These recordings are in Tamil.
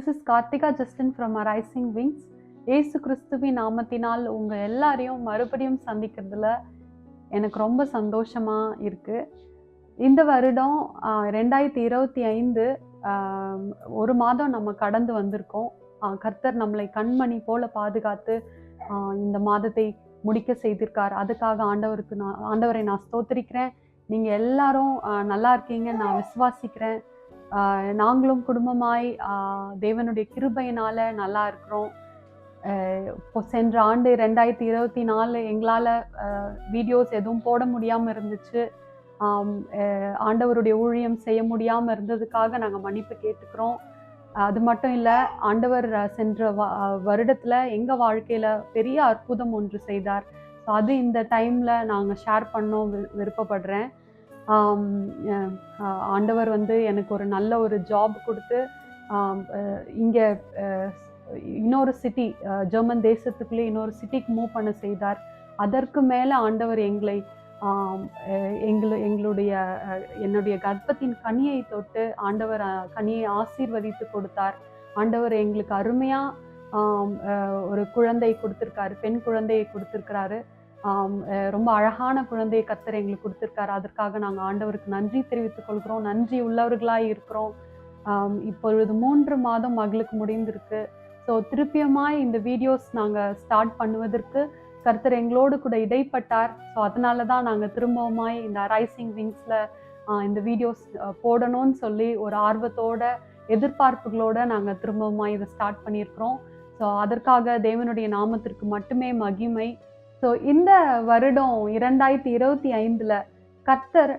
This is Karthika Justin from arising wings ஏசு கிறிஸ்துவின் நாமத்தினால் உங்கள் எல்லாரையும் மறுபடியும் சந்திக்கிறதுல எனக்கு ரொம்ப சந்தோஷமாக இருக்குது இந்த வருடம் ரெண்டாயிரத்தி இருபத்தி ஐந்து ஒரு மாதம் நம்ம கடந்து வந்திருக்கோம். கர்த்தர் நம்மளை கண்மணி போல பாதுகாத்து இந்த மாதத்தை முடிக்க செய்திருக்கார். அதுக்காக ஆண்டவருக்கு நான் ஆண்டவரை நான் ஸ்தோத்திரிக்கிறேன். நீங்கள் எல்லாரும் நல்லா இருக்கீங்க நான் விசுவாசிக்கிறேன். நாங்களும் குடும்பமாய் தேவனுடைய கிருபையினால் நல்லா இருக்கிறோம். இப்போ சென்ற ஆண்டு ரெண்டாயிரத்தி இருபத்தி நாலு எங்களால் வீடியோஸ் எதுவும் போட முடியாமல் இருந்துச்சு. ஆண்டவருடைய ஊழியம் செய்ய முடியாமல் இருந்ததுக்காக நாங்கள் மன்னிப்பு கேட்டுக்கிறோம். அது மட்டும் இல்லை ஆண்டவர் சென்ற வ- வருடத்தில் எங்கள் வாழ்க்கையில் பெரிய அற்புதம் ஒன்று செய்தார். ஸோ அது இந்த டைமில் நாங்கள் ஷேர் பண்ணோம் விருப்பப்படுறேன். ஆண்டவர் வந்து எனக்கு ஒரு நல்ல ஒரு ஜாப் கொடுத்து இங்கே இன்னொரு சிட்டி ஜெர்மன் தேசத்துக்குள்ளே இன்னொரு சிட்டிக்கு மூவ் பண்ண செய்தார். அதற்கு மேலே ஆண்டவர் எங்களை எங்களு எங்களுடைய என்னுடைய கர்ப்பத்தின் கனியை தொட்டு ஆண்டவர் கனியை ஆசீர்வதித்து கொடுத்தார். ஆண்டவர் எங்களுக்கு அருமையாக ஒரு குழந்தை கொடுத்துருக்காரு பெண் குழந்தையை கொடுத்துருக்கிறாரு. ரொம்ப அழகான குழந்தையை கத்தர் எங்களுக்கு கொடுத்துருக்காரு. அதற்காக நாங்கள் ஆண்டவருக்கு நன்றி தெரிவித்துக் கொள்கிறோம். நன்றி உள்ளவர்களாக இருக்கிறோம். இப்பொழுது மூன்று மாதம் மகளுக்கு முடிந்திருக்கு. ஸோ திருப்பியமாக இந்த வீடியோஸ் நாங்கள் ஸ்டார்ட் பண்ணுவதற்கு கர்த்தர் எங்களோடு கூட இடைப்பட்டார். ஸோ அதனால தான் நாங்கள் திரும்பவுமாய் இந்த அரைசிங் விங்ஸில் இந்த வீடியோஸ் போடணும்னு சொல்லி ஒரு ஆர்வத்தோட எதிர்பார்ப்புகளோடு நாங்கள் திரும்பவுமாய் இதை ஸ்டார்ட் பண்ணியிருக்கிறோம். ஸோ அதற்காக தேவனுடைய நாமத்திற்கு மட்டுமே மகிமை. ஸோ இந்த வருடம் இரண்டாயிரத்தி இருபத்தி ஐந்தில் கர்த்தர்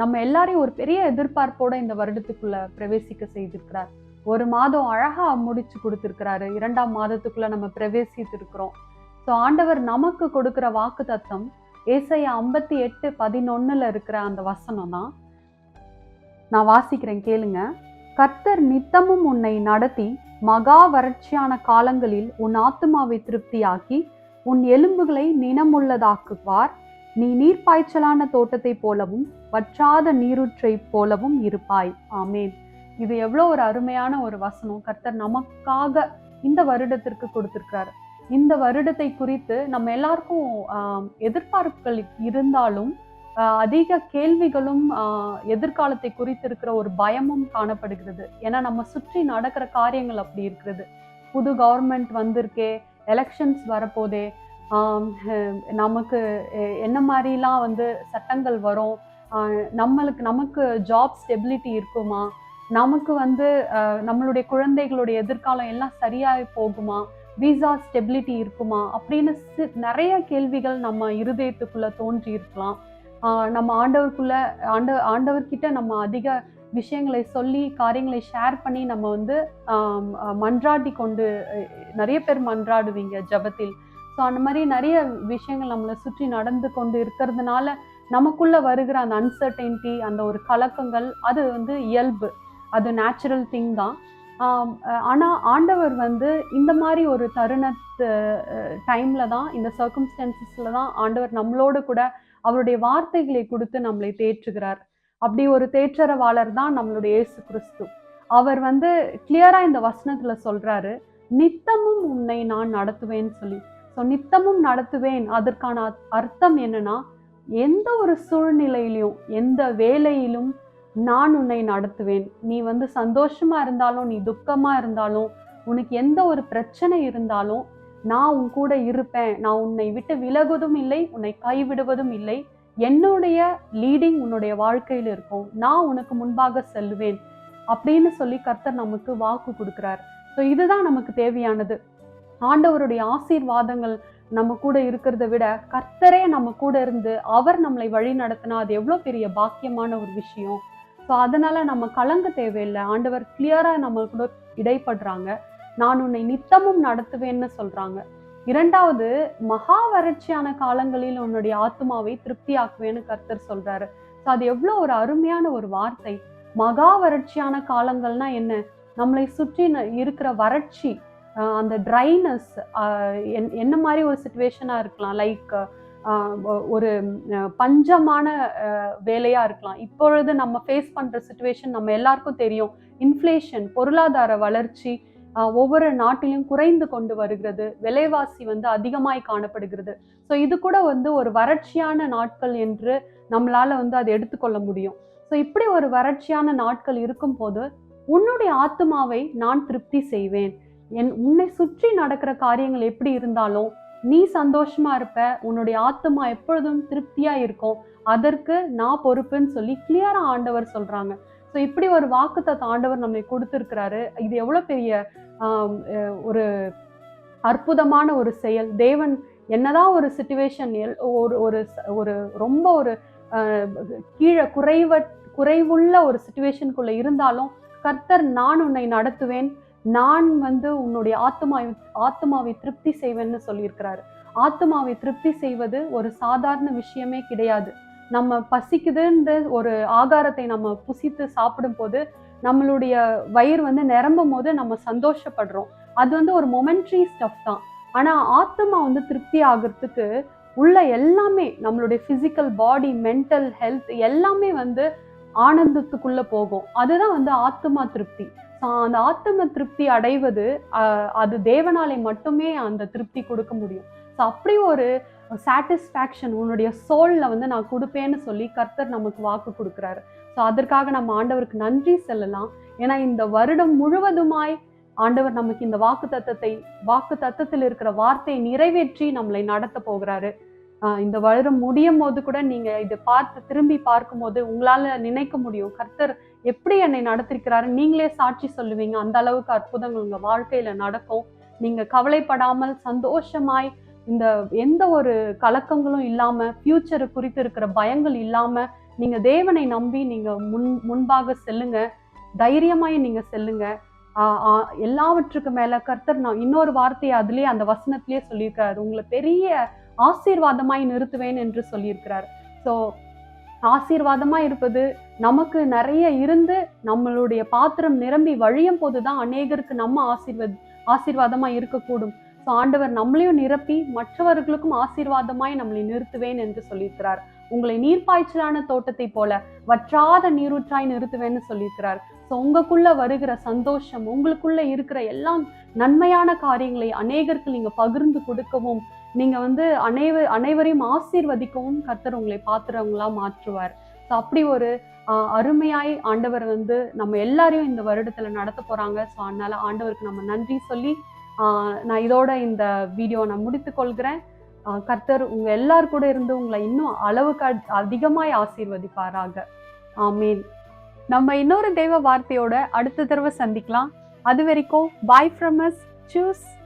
நம்ம எல்லாரையும் ஒரு பெரிய எதிர்பார்ப்போட இந்த வருடத்துக்குள்ள பிரவேசிக்க செய்திருக்கிறார். ஒரு மாதம் அழகா முடிச்சு கொடுத்துருக்கிறாரு. இரண்டாம் மாதத்துக்குள்ள நம்ம பிரவேசித்திருக்கிறோம். ஸோ ஆண்டவர் நமக்கு கொடுக்குற வாக்கு தத்தம் ஏசையா ஐம்பத்தி எட்டு பதினொன்னுல இருக்கிற அந்த வசனம் தான். நான் வாசிக்கிறேன் கேளுங்க. கர்த்தர் நித்தமும் உன்னை நடத்தி மகா வறட்சியான காலங்களில் உன் ஆத்துமாவை திருப்தியாக்கி உன் எலும்புகளை நினமுள்ளதாக்குவார் நீ நீர்ப்பாய்ச்சலான தோட்டத்தைப் போலவும் வற்றாத நீருற்றை போலவும் இருப்பாய். ஆமேன். இது எவ்வளோ ஒரு அருமையான ஒரு வசனம். கர்த்தர் நமக்காக இந்த வருடத்திற்கு கொடுத்திருக்கிறார். இந்த வருடத்தை குறித்து நம்ம எல்லாருக்கும் எதிர்பார்ப்புகள் இருந்தாலும் அதிக கேள்விகளும் எதிர்காலத்தை குறித்து இருக்கிற ஒரு பயமும் காணப்படுகிறது. ஏன்னா நம்ம சுற்றி நடக்கிற காரியங்கள் அப்படி இருக்கிறது. புது கவர்மெண்ட் வந்திருக்கே எலெக்ஷன்ஸ் வரப்போதே நமக்கு என்ன மாதிரிலாம் வந்து சட்டங்கள் வரும்? நம்மளுக்கு நமக்கு ஜாப் ஸ்டெபிலிட்டி இருக்குமா? நமக்கு வந்து நம்மளுடைய குழந்தைகளுடைய எதிர்காலம் எல்லாம் சரியாகி போகுமா? விசா ஸ்டெபிலிட்டி இருக்குமா? அப்படின்னு நிறைய கேள்விகள் நம்ம இருதயத்துக்குள்ளே தோன்றி இருக்கலாம் நம்ம ஆண்டவருக்குள்ள ஆண்ட ஆண்டவர்கிட்ட நம்ம அதிக விஷயங்களை சொல்லி காரியங்களை ஷேர் பண்ணி நம்ம வந்து மன்றாடி கொண்டு நிறைய பேர் மன்றாடுவீங்க ஜபத்தில். ஸோ அந்த மாதிரி நிறைய விஷயங்கள் நம்மளை சுற்றி நடந்து கொண்டு இருக்கிறதுனால நமக்குள்ள வருகிற அந்த அன்சர்டைனிட்டி அந்த ஒரு கலக்கங்கள் அது வந்து இயல்பு. அது நேச்சுரல் திங் தான். ஆனால் ஆண்டவர் வந்து இந்த மாதிரி ஒரு தருணத்து டைமில் தான் இந்த சர்க்கம்ஸ்டன்சஸில் தான் ஆண்டவர் நம்மளோடு கூட அவருடைய வார்த்தைகளை கொடுத்து நம்மளை தேற்றுகிறார். அப்படி ஒரு தேற்றரவாளர் தான் நம்மளுடைய இயேசு கிறிஸ்து. அவர் வந்து கிளியராக இந்த வசனத்தில் சொல்கிறாரு நித்தமும் உன்னை நான் நடத்துவேன்னு சொல்லி. ஸோ நித்தமும் நடத்துவேன் அதற்கான அர்த்தம் என்னன்னா எந்த ஒரு சூழ்நிலையிலும் எந்த வேலையிலும் நான் உன்னை நடத்துவேன். நீ வந்து சந்தோஷமா இருந்தாலும் நீ துக்கமா இருந்தாலும் உனக்கு எந்த ஒரு பிரச்சனை இருந்தாலும் நான் உன் கூட இருப்பேன். நான் உன்னை விட்டு விலகுவதும் இல்லை உன்னை கைவிடுவதும் இல்லை. என்னுடைய லீடிங் உன்னுடைய வாழ்க்கையில் இருக்கும். நான் உனக்கு முன்பாக செல்வேன். அப்படின்னு சொல்லி கர்த்தர் நமக்கு வாக்கு கொடுக்குறார். ஸோ இதுதான் நமக்கு தேவையானது. ஆண்டவருடைய ஆசீர்வாதங்கள் நம்ம கூட இருக்கிறத விட கர்த்தரே நம்ம கூட இருந்து அவர் நம்மளை வழி நடத்தினா அது எவ்வளோ பெரிய பாக்கியமான ஒரு விஷயம். ஸோ அதனால நம்ம கலங்க தேவையில்லை. ஆண்டவர் கிளியராக நம்ம கூட இடைப்படுறாங்க. நான் உன்னை நித்தமும் நடத்துவேன்னு சொல்றாங்க. இரண்டாவது மகா வறட்சியான காலங்களில் உன்னுடைய ஆத்மாவை திருப்தியாக்குவேன்னு கர்த்தர் சொல்றாரு. ஸோ அது எவ்வளோ ஒரு அருமையான ஒரு வார்த்தை. மகா வறட்சியான காலங்கள்னா என்ன? நம்மளை சுற்றி இருக்கிற வறட்சி அந்த ட்ரைனஸ் என்ன மாதிரி ஒரு சுச்சுவேஷனாக இருக்கலாம்? லைக் ஒரு பஞ்சமான வேலையாக இருக்கலாம். இப்பொழுது நம்ம ஃபேஸ் பண்ணுற சுச்சுவேஷன் நம்ம எல்லாருக்கும் தெரியும். இன்ஃப்ளேஷன் பொருளாதார வளர்ச்சி ஒவ்வொரு நாட்டிலும் குறைந்து கொண்டு வருகிறது. விலைவாசி வந்து அதிகமாய் காணப்படுகிறது. ஸோ இது கூட வந்து ஒரு வறட்சியான நாட்கள் என்று நம்மளால வந்து அதை எடுத்துக்கொள்ள முடியும். ஸோ இப்படி ஒரு வறட்சியான நாட்கள் இருக்கும்போது உன்னுடைய ஆத்மாவை நான் திருப்தி செய்வேன். என் உன்னை சுற்றி நடக்கிற காரியங்கள் எப்படி இருந்தாலும் நீ சந்தோஷமா இருப்ப உன்னுடைய ஆத்மா எப்பொழுதும் திருப்தியா இருக்கும். அதற்கு நான் பொறுப்புன்னு சொல்லி கிளியரா ஆண்டவர் சொல்றாங்க. ஸோ இப்படி ஒரு வாக்குத்த ஆண்டவர் நம்மளை கொடுத்துருக்கிறாரு. இது எவ்வளோ பெரிய ஒரு அற்புதமான ஒரு செயல். தேவன் என்னதான் ஒரு சுச்சுவேஷன் ஒரு ஒரு ஒரு ரொம்ப ஒரு கீழே குறைவ குறைவுள்ள ஒரு சுச்சுவேஷனுக்குள்ள இருந்தாலும் கர்த்தர் நான் உன்னை நடத்துவேன். நான் வந்து உன்னுடைய ஆத்மாவை ஆத்மாவை திருப்தி செய்வேன்னு சொல்லியிருக்கிறாரு. ஆத்மாவை திருப்தி செய்வது ஒரு சாதாரண விஷயமே கிடையாது. நம்ம பசிக்குதுன்ற ஒரு ஆகாரத்தை நம்ம புசித்து சாப்பிடும் போது நம்மளுடைய வயிறு வந்து நிரம்பும் போது நம்ம சந்தோஷப்படுறோம். அது வந்து ஒரு மொமெண்ட்ரி ஸ்டஃப் தான். ஆனால் ஆத்மா வந்து திருப்தி ஆகிறதுக்கு உள்ள எல்லாமே நம்மளுடைய ஃபிசிக்கல் பாடி மென்டல் ஹெல்த் எல்லாமே வந்து ஆனந்தத்துக்குள்ள போகும். அதுதான் வந்து ஆத்மா திருப்தி. ஸோ அந்த ஆத்ம திருப்தி அடைவது அது தேவனாலே மட்டுமே அந்த திருப்தி கொடுக்க முடியும். ஸோ அப்படி ஒரு சாட்டிஸ்ஃபேக்ஷன் உன்னுடைய சோலில் வந்து நான் கொடுப்பேன்னு சொல்லி கர்த்தர் நமக்கு வாக்கு கொடுக்குறாரு. ஸோ அதற்காக நம்ம ஆண்டவருக்கு நன்றி செல்லலாம். ஏன்னா இந்த வருடம் முழுவதுமாய் ஆண்டவர் நமக்கு இந்த வாக்கு தத்தத்தை வாக்கு தத்தத்தில் இருக்கிற வார்த்தையை நிறைவேற்றி நம்மளை நடத்த போகிறாரு. இந்த வருடம் முடியும் போது கூட நீங்க இதை பார்த்து திரும்பி பார்க்கும்போது உங்களால நினைக்க முடியும் கர்த்தர் எப்படி என்னை நடத்திருக்கிறாரு? நீங்களே சாட்சி சொல்லுவீங்க. அந்த அளவுக்கு அற்புதங்கள் உங்க வாழ்க்கையில நடக்கும். நீங்க கவலைப்படாமல் சந்தோஷமாய் இந்த எந்த ஒரு கலக்கங்களும் இல்லாம ஃபியூச்சரை குறித்து இருக்கிற பயங்கள் இல்லாம நீங்க தேவனை நம்பி நீங்க முன் முன்பாக செல்லுங்க. தைரியமாய் நீங்க செல்லுங்க. எல்லாவற்றுக்கு மேல கர்த்தர் நான் இன்னொரு வார்த்தையை அதுலயே அந்த வசனத்திலேயே சொல்லியிருக்காரு உங்களை பெரிய ஆசீர்வாதமாய் நிறுத்துவேன் என்று சொல்லியிருக்கிறார். ஸோ ஆசீர்வாதமா இருப்பது நமக்கு நிறைய இருந்து நம்மளுடைய பாத்திரம் நிரம்பி வழியும் போதுதான் அநேகருக்கு நம்ம ஆசீர்வத் ஆசீர்வாதமா இருக்கக்கூடும். ஸோ ஆண்டவர் நம்மளையும் நிரப்பி மற்றவர்களுக்கும் ஆசீர்வாதமாய் நம்மளை நிறுத்துவேன் என்று சொல்லியிருக்கிறார். உங்களை நீர்ப்பாய்ச்சலான தோட்டத்தை போல வற்றாத நீரூற்றாய் நிறுத்துவேன்னு சொல்லியிருக்கிறார். ஸோ உங்களுக்குள்ள வருகிற சந்தோஷம் உங்களுக்குள்ள இருக்கிற எல்லாம் நன்மையான காரியங்களை அநேகருக்கு நீங்க பகிர்ந்து கொடுக்கவும் நீங்க வந்து அனைவர் அனைவரையும் ஆசீர்வதிக்கவும் கர்த்தர் உங்களை பார்த்துறவங்களா மாற்றுவார். ஸோ அப்படி ஒரு அருமையாய் ஆண்டவர் வந்து நம்ம எல்லாரையும் இந்த வருடத்துல நடத்த போறாங்க. ஸோ அதனால ஆண்டவருக்கு நம்ம நன்றி சொல்லி ஆஹ், நான் இதோட இந்த வீடியோ நான் முடித்துக் கொள்கிறேன். கர்த்தர் உங்க எல்லார் கூட இருந்து உங்களை இன்னும் அளவுக்கு அதி- அதிகமாய் ஆசீர்வதிப்பாராக. ஆமீன். நம்ம இன்னொரு தெய்வ வார்த்தையோட அடுத்த தடவை சந்திக்கலாம். அது வரைக்கும் பாய் ஃப்ரம் அஸ் சூஸ்